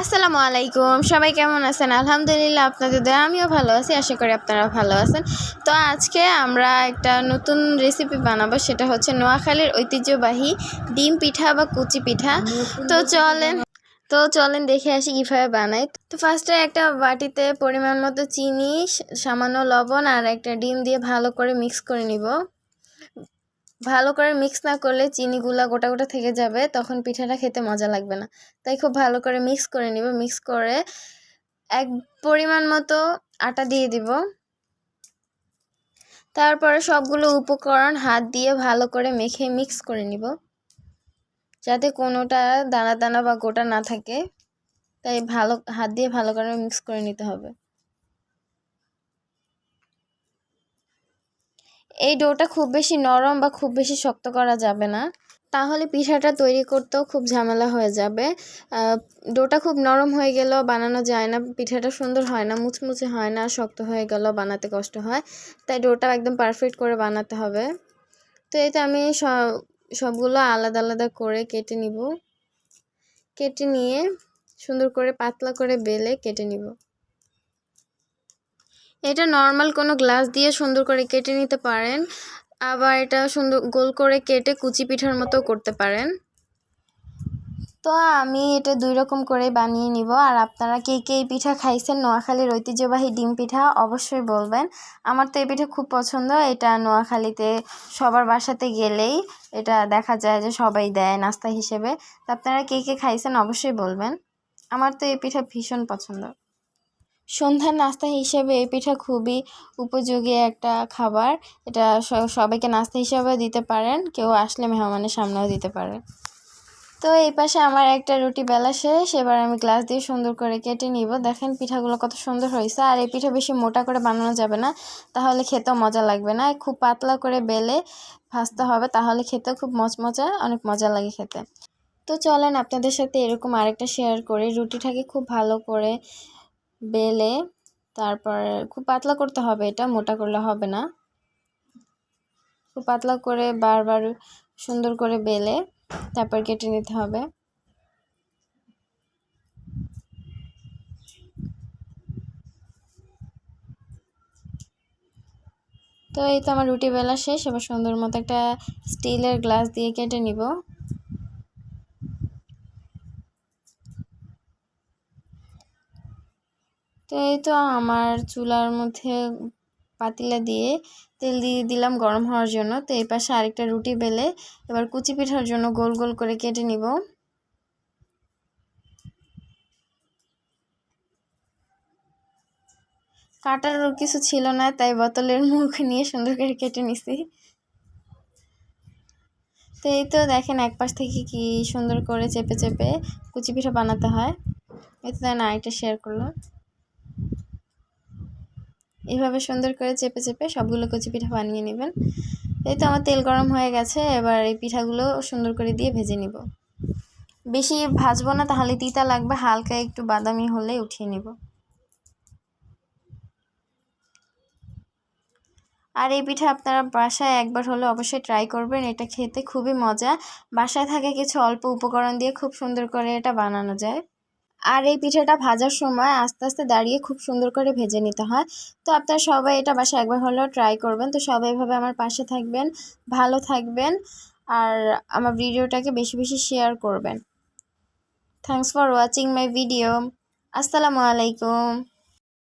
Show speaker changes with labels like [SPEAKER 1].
[SPEAKER 1] আসসালামু আলাইকুম। সবাই কেমন আছেন? আলহামদুলিল্লাহ আপনাদের আমিও ভালো আছি, আশা করি আপনারা ভালো আছেন। তো আজকে আমরা একটা নতুন রেসিপি বানাবো, সেটা হচ্ছে নোয়াখালীর ঐতিহ্যবাহী ডিম পিঠা বা কুচি পিঠা। তো চলেন তো চলেন দেখে আসি কীভাবে বানাই। তো ফার্স্টে একটা বাটিতে পরিমাণ মতো চিনি, সামান্য লবণ আর একটা ডিম দিয়ে ভালো করে মিক্স করে নিব। ভালো করে মিক্স না করলে চিনিগুলা গোটা গোটা থেকে যাবে, তখন পিঠাটা খেতে মজা লাগবে না। তাই খুব ভালো করে মিক্স করে নিব। মিক্স করে এক পরিমাণ মতো আটা দিয়ে দিব। তারপরে সবগুলো উপকরণ হাত দিয়ে ভালো করে মেখে মিক্স করে নিব। যাতে কোনোটা দানা দানা বা গোটা না থাকে। তাই ভালো, হাত দিয়ে ভালো করে মিক্স করে নিতে হবে। এই ডোটা খুব বেশি নরম বা খুব বেশি শক্ত করা যাবে না। তাহলে পিঠাটা তৈরি করতেও খুব ঝামেলা হয়ে যাবে। ডোটা খুব নরম হয়ে গেলেও বানানো যায় না। পিঠাটা সুন্দর হয় না, মুচমুচে হয় না, শক্ত হয়ে গেলেও বানাতে কষ্ট হয়। তাই ডোটা একদম পারফেক্ট করে বানাতে হবে। তো এতে আমি সব সবগুলো আলাদা আলাদা করে কেটে নিব। কেটে নিয়ে সুন্দর করে পাতলা করে বেলে কেটে নিব। এটা নর্মাল কোনো গ্লাস দিয়ে সুন্দর করে কেটে নিতে পারেন। আবার এটা সুন্দর গোল করে কেটে কুচি পিঠার মতো করতে পারেন। তো আমি এটা দুই রকম করে বানিয়ে নিব। আর আপনারা কে কে এই পিঠা খাইছেন নোয়াখালীর ঐতিহ্যবাহী ডিম পিঠা অবশ্যই বলবেন। আমার তো এই পিঠা খুব পছন্দ। এটা নোয়াখালীতে সবার বাসাতে গেলেই এটা দেখা যায় যে সবাই দেয় নাস্তা হিসেবে। তো আপনারা কে কে খাইছেন অবশ্যই বলবেন। আমার তো এই পিঠা ভীষণ পছন্দ। সন্ধ্যার নাস্তা হিসেবে এই পিঠা খুবই উপযোগী একটা খাবার। এটা সবাইকে নাস্তা হিসেবে দিতে পারেন, কেউ আসলে মেহমানের সামনেও দিতে পারেন। তো এই পাশে আমার একটা রুটি বেলা শেষ, এবার আমি গ্লাস দিয়ে সুন্দর করে কেটে নিব। দেখেন পিঠাগুলো কত সুন্দর হয়েছে, আর এই পিঠা বেশি মোটা করে বানানো যাবে না, তাহলে খেতেও মজা লাগবে না। খুব পাতলা করে বেলে ভাজতে হবে, তাহলে খেতেও খুব মচমচা, অনেক মজা লাগে খেতে। তো চলেন আপনাদের সাথে এরকম আরেকটা শেয়ার করি। রুটিটাকে খুব ভালো করে বেলে তারপর খুব পাতলা করতে হবে এটা, মোটা করলে হবে না। খুব পাতলা করে বারবার সুন্দর করে বেলে তারপর কেটে নিতে হবে। তো এই তো আমার রুটি বেলা শেষ, এবার সুন্দর মতো একটা স্টিলের গ্লাস দিয়ে কেটে নিব। তো এই তো আমার চুলার মধ্যে পাতিলা দিয়ে তেল দিয়ে দিলাম গরম হওয়ার জন্য। তো এই পাশে আরেকটা রুটি বেলে এবার কুচি পিঠার জন্য গোল গোল করে কেটে নিব। কাটার কিছু ছিল না, তাই বোতলের মুখ নিয়ে সুন্দর করে কেটে নিছি। তো এই তো দেখেন এক পাশ থেকে কি সুন্দর করে চেপে চেপে কুচি পিঠা বানাতে হয়। এই তো না আরেকটা শেয়ার করল এইভাবে সুন্দর করে চেপে চেপে সবগুলো কচি পিঠা বানিয়ে নেবেন। এই তো আমার তেল গরম হয়ে গেছে, এবার এই পিঠাগুলো সুন্দর করে দিয়ে ভেজে নিব। বেশি ভাজবো না, তাহলে তিতা লাগবে, হালকা একটু বাদামি হলে উঠিয়ে নিব। আর এই পিঠা আপনারা বাসায় একবার হলে অবশ্যই ট্রাই করবেন, এটা খেতে খুবই মজা। বাসায় থাকে কিছু অল্প উপকরণ দিয়ে খুব সুন্দর করে এটা বানানো যায়। আর এই পিঠাটা ভাজার সময় আস্তে আস্তে দাঁড়িয়ে খুব সুন্দর করে ভেজে নিতে হয়। তো আপনারা সবাই এটা বাসায় একবার হলেও ট্রাই করবেন। তো সবাই এভাবে আমার পাশে থাকবেন, ভালো থাকবেন আর আমার ভিডিওটাকে বেশি বেশি শেয়ার করবেন। Thanks for watching my video আসসালামু আলাইকুম।